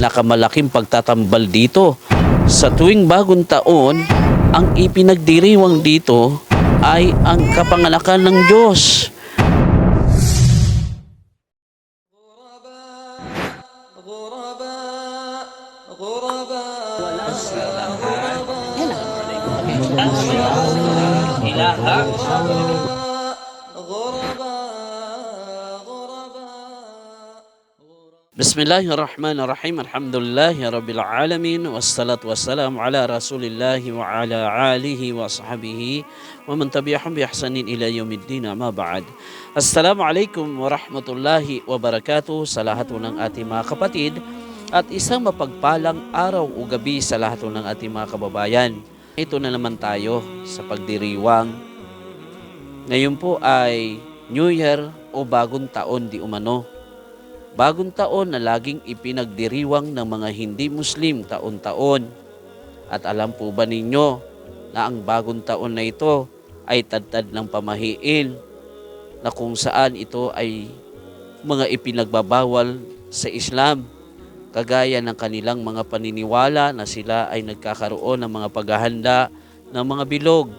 pinakamalaking pagtatambal dito. Sa tuwing bagong taon, ang ipinagdiriwang dito ay ang kapanganakan ng Diyos. Hello. Bismillahirrahmanirrahim. Alhamdulillahi Alamin. Wassalatu wassalamu ala Rasulillahi wa ala alihi wa sahbihi wa man tabi'ahum bi ihsanin ila yaumiddin amma ba'd. Assalamualaikum warahmatullahi wabarakatuh sa lahat ng ating mga kapatid at isang mapagpalang araw o gabi sa lahat ng ating mga kababayan. Ito na naman tayo sa pagdiriwang. Ngayon po ay New Year o bagong taon di umano. Bagong taon na laging ipinagdiriwang ng mga hindi Muslim taon-taon. At alam po ba ninyo na ang bagong taon na ito ay tadtad ng pamahiin na kung saan ito ay mga ipinagbabawal sa Islam kagaya ng kanilang mga paniniwala na sila ay nagkakaroon ng mga paghahanda ng mga bilog,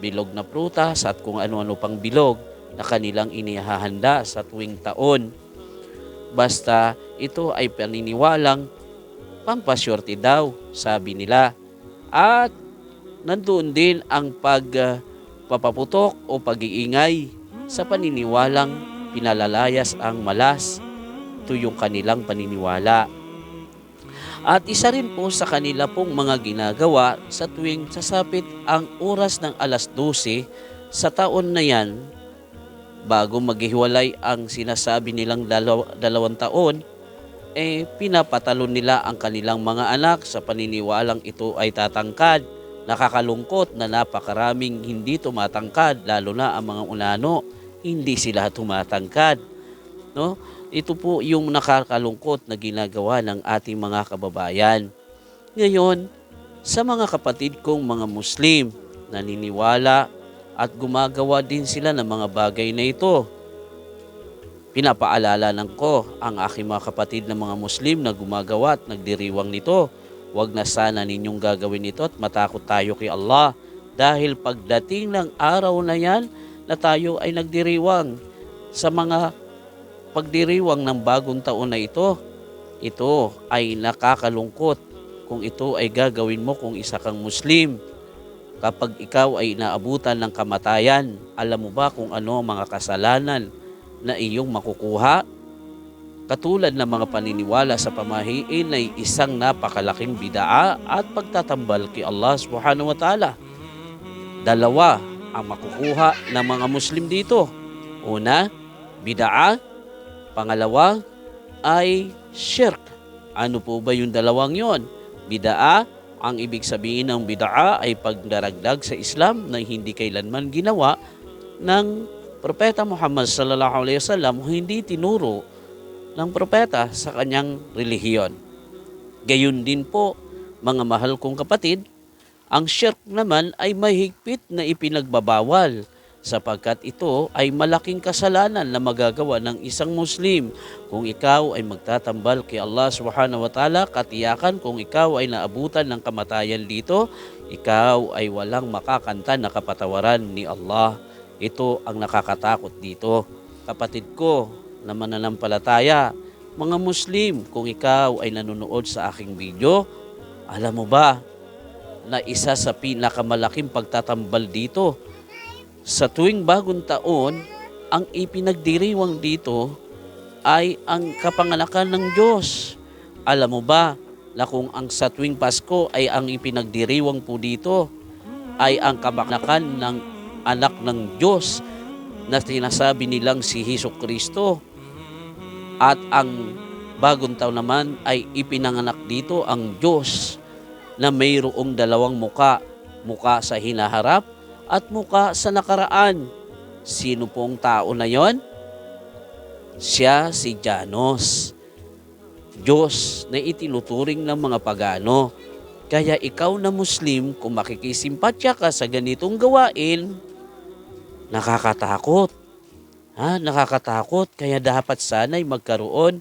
bilog na prutas at kung ano-ano pang bilog na kanilang inihahanda sa tuwing taon. Basta ito ay paniniwalang pampasyorte daw, sabi nila. At nandoon din ang pagpapaputok o pag-iingay sa paniniwalang pinalalayas ang malas. Ito yung kanilang paniniwala. At isa rin po sa kanila pong mga ginagawa sa tuwing sasapit ang oras ng alas 12 sa taon na yan bago maghiwalay ang sinasabi nilang dalaw- dalawang taon, eh pinapatalon nila ang kanilang mga anak sa paniniwalang ito ay tatangkad. Nakakalungkot na napakaraming hindi tumatangkad, lalo na ang mga unano, hindi sila tumatangkad. No? Ito po yung nakakalungkot na ginagawa ng ating mga kababayan. Ngayon, sa mga kapatid kong mga Muslim, naniniwala at gumagawa din sila ng mga bagay na ito. Pinapaalala ng ko ang aking mga kapatid na mga Muslim na gumagawa at nagdiriwang nito. Huwag na sana ninyong gagawin ito at matakot tayo kay Allah. Dahil pagdating ng araw na yan na tayo ay nagdiriwang sa mga pagdiriwang ng bagong taon na ito, ito ay nakakalungkot kung ito ay gagawin mo kung isa kang Muslim kapag ikaw ay naabutan ng kamatayan, alam mo ba kung ano ang mga kasalanan na iyong makukuha? Katulad ng mga paniniwala sa pamahiin ay isang napakalaking bidaa at pagtatambal kay Allah subhanahu wa ta'ala. Dalawa ang makukuha ng mga Muslim dito. Una, bidaa. Pangalawa ay shirk. Ano po ba yung dalawang yon? Bidaa ang ibig sabihin ng bid'a ay pagdaragdag sa Islam na hindi kailanman ginawa ng Propeta Muhammad sallallahu alaihi wasallam hindi tinuro ng propeta sa kanyang relihiyon. Gayun din po, mga mahal kong kapatid, ang shirk naman ay mahigpit na ipinagbabawal sapagkat ito ay malaking kasalanan na magagawa ng isang Muslim. Kung ikaw ay magtatambal kay Allah subhanahu wa ta'ala, katiyakan kung ikaw ay naabutan ng kamatayan dito, ikaw ay walang makakanta na kapatawaran ni Allah. Ito ang nakakatakot dito. Kapatid ko na mananampalataya, mga Muslim, kung ikaw ay nanonood sa aking video, alam mo ba na isa sa pinakamalaking pagtatambal dito sa tuwing bagong taon, ang ipinagdiriwang dito ay ang kapanganakan ng Diyos. Alam mo ba na kung ang sa tuwing Pasko ay ang ipinagdiriwang po dito ay ang kapanganakan ng anak ng Diyos na sinasabi nilang si Hesus Kristo. At ang bagong taon naman ay ipinanganak dito ang Diyos na mayroong dalawang muka. Muka sa hinaharap at muka sa nakaraan. Sino pong tao na yon? Siya si Janos. Diyos na itinuturing ng mga pagano. Kaya ikaw na Muslim, kung makikisimpatya ka sa ganitong gawain, nakakatakot. Ha, nakakatakot. Kaya dapat sana'y magkaroon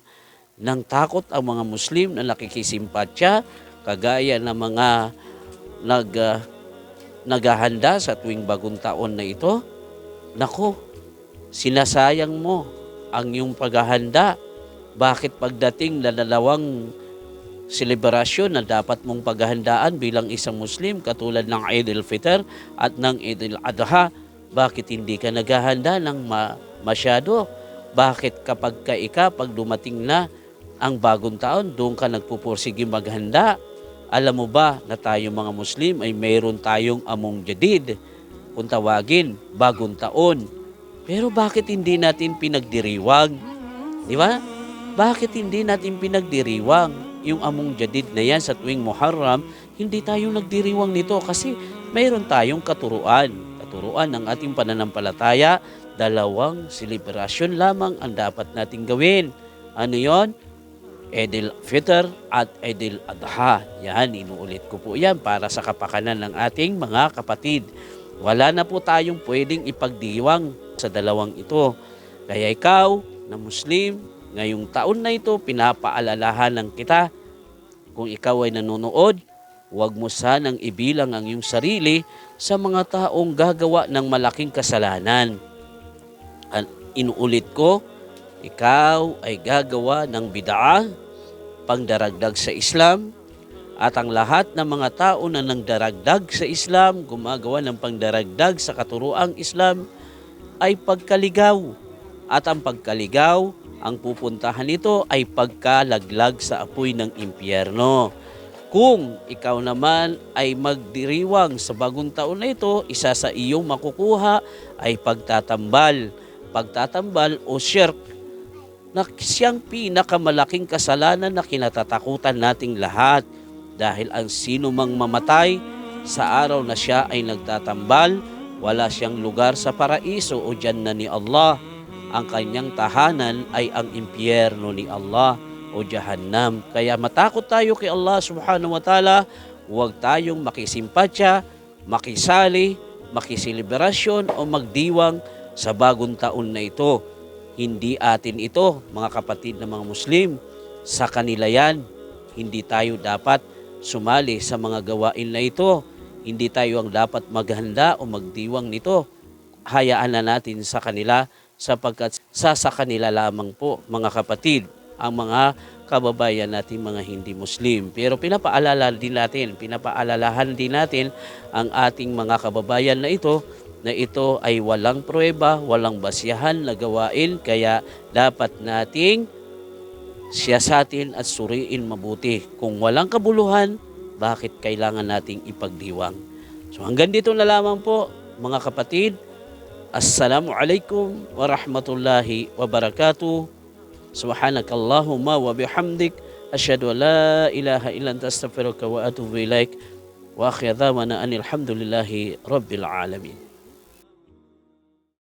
ng takot ang mga Muslim na nakikisimpatya kagaya ng mga nag ah, naghahanda sa tuwing bagong taon na ito. Nako, sinasayang mo ang iyong paghahanda. Bakit pagdating na dalawang selebrasyon na dapat mong paghahandaan bilang isang Muslim katulad ng Eid al-Fitr at ng Eid al-Adha, bakit hindi ka naghahanda ng ma- masyado? Bakit kapag ka ika, pag dumating na ang bagong taon, doon ka nagpupursige maghanda? Alam mo ba na tayo mga Muslim ay mayroon tayong among jadid kung tawagin, bagong taon. Pero bakit hindi natin pinagdiriwang? Di ba? Bakit hindi natin pinagdiriwang yung among jadid na yan sa tuwing Muharram? Hindi tayo nagdiriwang nito kasi mayroon tayong katuruan. Katuruan ng ating pananampalataya, dalawang selebrasyon lamang ang dapat nating gawin. Ano yon? Edil Fitr at Edil Adha. Yan, inuulit ko po yan para sa kapakanan ng ating mga kapatid. Wala na po tayong pwedeng ipagdiwang sa dalawang ito. Kaya ikaw na Muslim, ngayong taon na ito, pinapaalalahan ng kita. Kung ikaw ay nanonood, huwag mo sanang ibilang ang iyong sarili sa mga taong gagawa ng malaking kasalanan. An- Inuulit ko, ikaw ay gagawa ng bid'ah, pangdaragdag sa Islam, at ang lahat ng mga tao na nangdaragdag sa Islam, gumagawa ng pangdaragdag sa katuruang Islam, ay pagkaligaw. At ang pagkaligaw, ang pupuntahan nito ay pagkalaglag sa apoy ng impyerno. Kung ikaw naman ay magdiriwang sa bagong taon na ito, isa sa iyong makukuha ay pagtatambal. Pagtatambal o shirk na siyang pinakamalaking kasalanan na kinatatakutan nating lahat dahil ang sino mang mamatay sa araw na siya ay nagtatambal, wala siyang lugar sa paraiso o dyan na ni Allah. Ang kanyang tahanan ay ang impyerno ni Allah o jahannam. Kaya matakot tayo kay Allah subhanahu wa ta'ala, huwag tayong makisimpatya, makisali, makiselebrasyon o magdiwang sa bagong taon na ito. Hindi atin ito, mga kapatid na mga Muslim. Sa kanila yan, hindi tayo dapat sumali sa mga gawain na ito. Hindi tayo ang dapat maghanda o magdiwang nito. Hayaan na natin sa kanila sapagkat sa sa kanila lamang po, mga kapatid, ang mga kababayan natin mga hindi Muslim. Pero pinapaalala din natin, pinapaalalahan din natin ang ating mga kababayan na ito na ito ay walang pruweba, walang basiyahan na gawain, kaya dapat nating siyasatin at suriin mabuti. Kung walang kabuluhan, bakit kailangan nating ipagdiwang? So hanggang dito na lamang po, mga kapatid. Assalamu alaikum wa rahmatullahi wa barakatuh. Subhanakallahumma wa bihamdik. Asyhadu an la ilaha illa anta astaghfiruka wa atubu ilaik. Wa akhir dhamana anil hamdulillahi rabbil alamin.